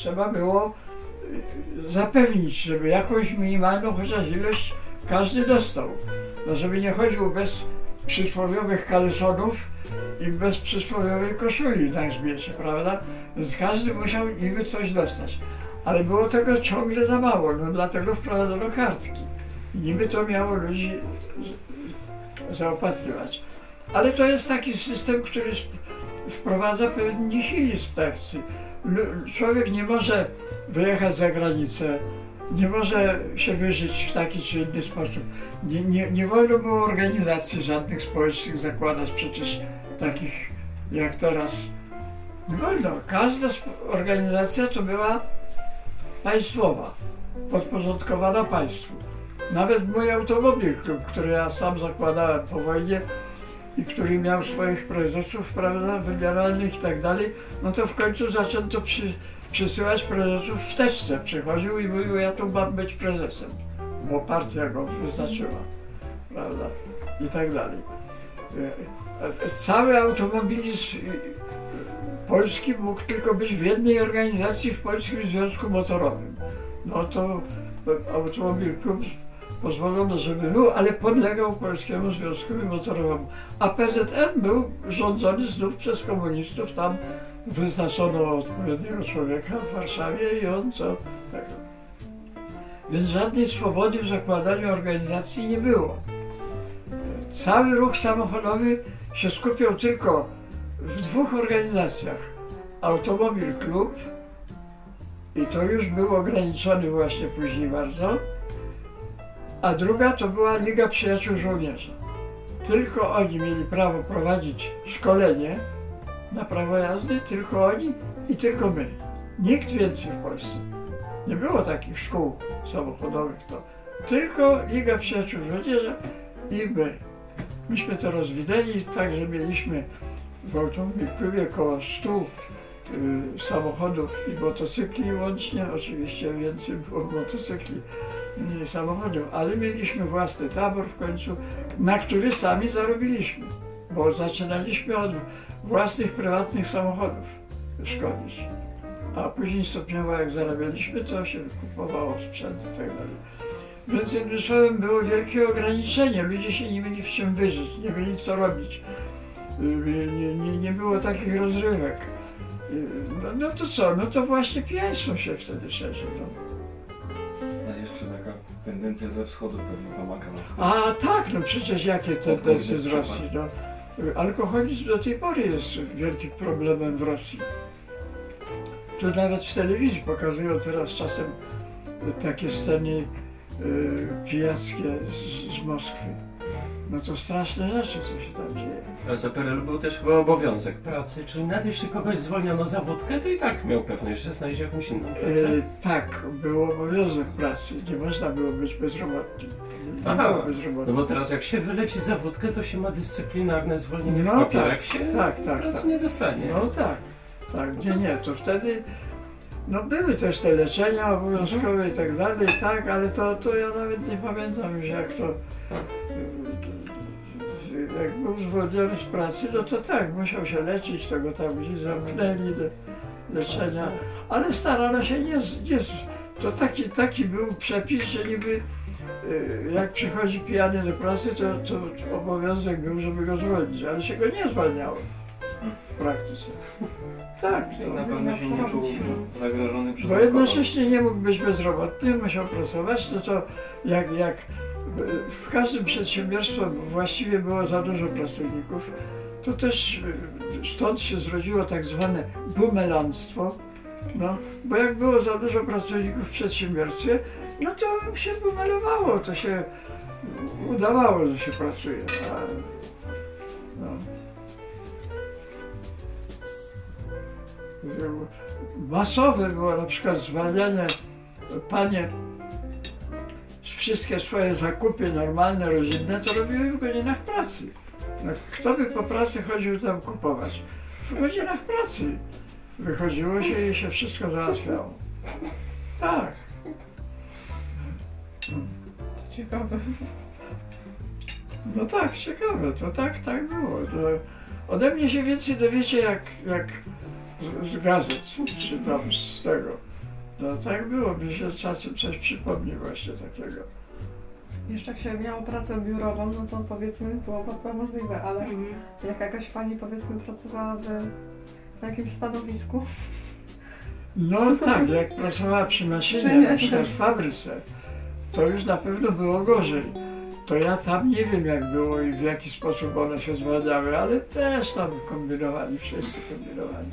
trzeba było y, zapewnić, żeby jakąś minimalną chociaż ilość każdy dostał. No żeby nie chodził bez przysłowiowych kalesonów i bez przysłowiowej koszuli na grzbiecie, prawda? Więc każdy musiał niby coś dostać. Ale było tego ciągle za mało, no dlatego wprowadzono kartki. I niby to miało ludzi zaopatrywać. Ale to jest taki system, który wprowadza pewien nihilizm takcji. Człowiek nie może wyjechać za granicę, nie może się wyżyć w taki czy inny sposób. Nie, nie, nie wolno było organizacji żadnych społecznych zakładać przecież takich jak teraz. Nie wolno. Każda organizacja to była państwowa, podporządkowana państwu. Nawet mój automobil klub, który ja sam zakładałem po wojnie i który miał swoich prezesów, prawda, wybieralnych i tak dalej, no to w końcu zaczęto przy, przysyłać prezesów w teczce. Przychodził i mówił, ja tu mam być prezesem, bo partia go wyznaczyła, prawda, i tak dalej. E, cały automobilizm polski mógł tylko być w jednej organizacji w Polskim Związku Motorowym. No to automobil klub pozwolono, żeby był, ale podlegał Polskiemu Związkowi Motorowemu. A PZN był rządzony znów przez komunistów, tam wyznaczono odpowiedniego człowieka w Warszawie i on co tego. Więc żadnej swobody w zakładaniu organizacji nie było. Cały ruch samochodowy się skupiał tylko w dwóch organizacjach. Automobil Klub i to już był ograniczony właśnie później bardzo, a druga to była Liga Przyjaciół Żołnierza. Tylko oni mieli prawo prowadzić szkolenie na prawo jazdy, tylko oni i tylko my. Nikt więcej w Polsce. Nie było takich szkół samochodowych, to tylko Liga Przyjaciół Żołnierza i my. Myśmy to rozwinęli, także mieliśmy w automobil klubie około 100 y, samochodów i motocykli łącznie, oczywiście więcej było motocykli niż samochodów, ale mieliśmy własny tabor w końcu, na który sami zarobiliśmy, bo zaczynaliśmy od własnych prywatnych samochodów szkolić. A później stopniowo jak zarabialiśmy, to się kupowało sprzęt i tak dalej. Więc jednym słowem było wielkie ograniczenie. Ludzie się nie mieli w czym wyżyć, nie mieli co robić. Nie, nie, nie było takich rozrywek. No, no, to co? No to właśnie pijaństwo się wtedy szerzy. No. Jeszcze taka tendencja ze wschodu pewnie pomaga. A tak, no przecież jakie tendencje z Rosji. No. Alkoholizm do tej pory jest wielkim problemem w Rosji. Tu nawet w telewizji pokazują teraz czasem takie sceny y, pijackie z, z Moskwy. No to straszne rzeczy, co się tam dzieje. A za PRL był też chyba obowiązek pracy, czyli nawet jeśli kogoś zwolniono za wódkę, to i tak miał pewność, że znajdzie jakąś inną pracę. E, tak, był obowiązek pracy, nie można było być bezrobotnym. Nie Aha, no bo teraz jak się wyleci za wódkę, to się ma dyscyplinarne zwolnienie no w papierek tak, się tak, tak, pracy tak. nie dostanie. No tak, tak, nie, nie, to wtedy no były też te leczenia obowiązkowe i tak dalej, tak, ale to, to ja nawet nie pamiętam już jak to, Tak. Jak był zwolniony z pracy, no to tak, musiał się leczyć, to go tam gdzieś zamknęli do leczenia, ale starano się nie, nie to taki, taki był przepis, że niby y, jak przychodzi pijany do pracy, to, to obowiązek był, żeby go zwolnić, ale się go nie zwalniało w praktyce. Tak, Czyli na pewno się nie czuł zagrożony przez bo jednocześnie nie mógł być bezrobotny, musiał pracować, no to jak, jak w każdym przedsiębiorstwie właściwie było za dużo pracowników, to też y, stąd się zrodziło tak zwane bumelanstwo, no, bo jak było za dużo pracowników w przedsiębiorstwie, no to się bumelowało, to się udawało, że się pracuje. A, no. Masowe było na przykład zwalnianie panie wszystkie swoje zakupy normalne, rodzinne, to robiły w godzinach pracy. No, kto by po pracy chodził tam kupować? W godzinach pracy wychodziło się i się wszystko załatwiało. Tak. Ciekawe. No tak, ciekawe, to tak, tak było. To ode mnie się więcej dowiecie jak, jak z, z gazet, czy tam z tego. No tak było, mi się czasem coś przypomni właśnie takiego. Jeszcze jak się miało pracę biurową, no to powiedzmy było to możliwe, ale jak jakaś pani powiedzmy pracowała w, na jakimś stanowisku, No tak, jak pracowała przy maszynie, na przykład w fabryce, to już na pewno było gorzej. To ja tam nie wiem jak było i w jaki sposób one się zwalniały, ale też tam kombinowali, wszyscy kombinowali.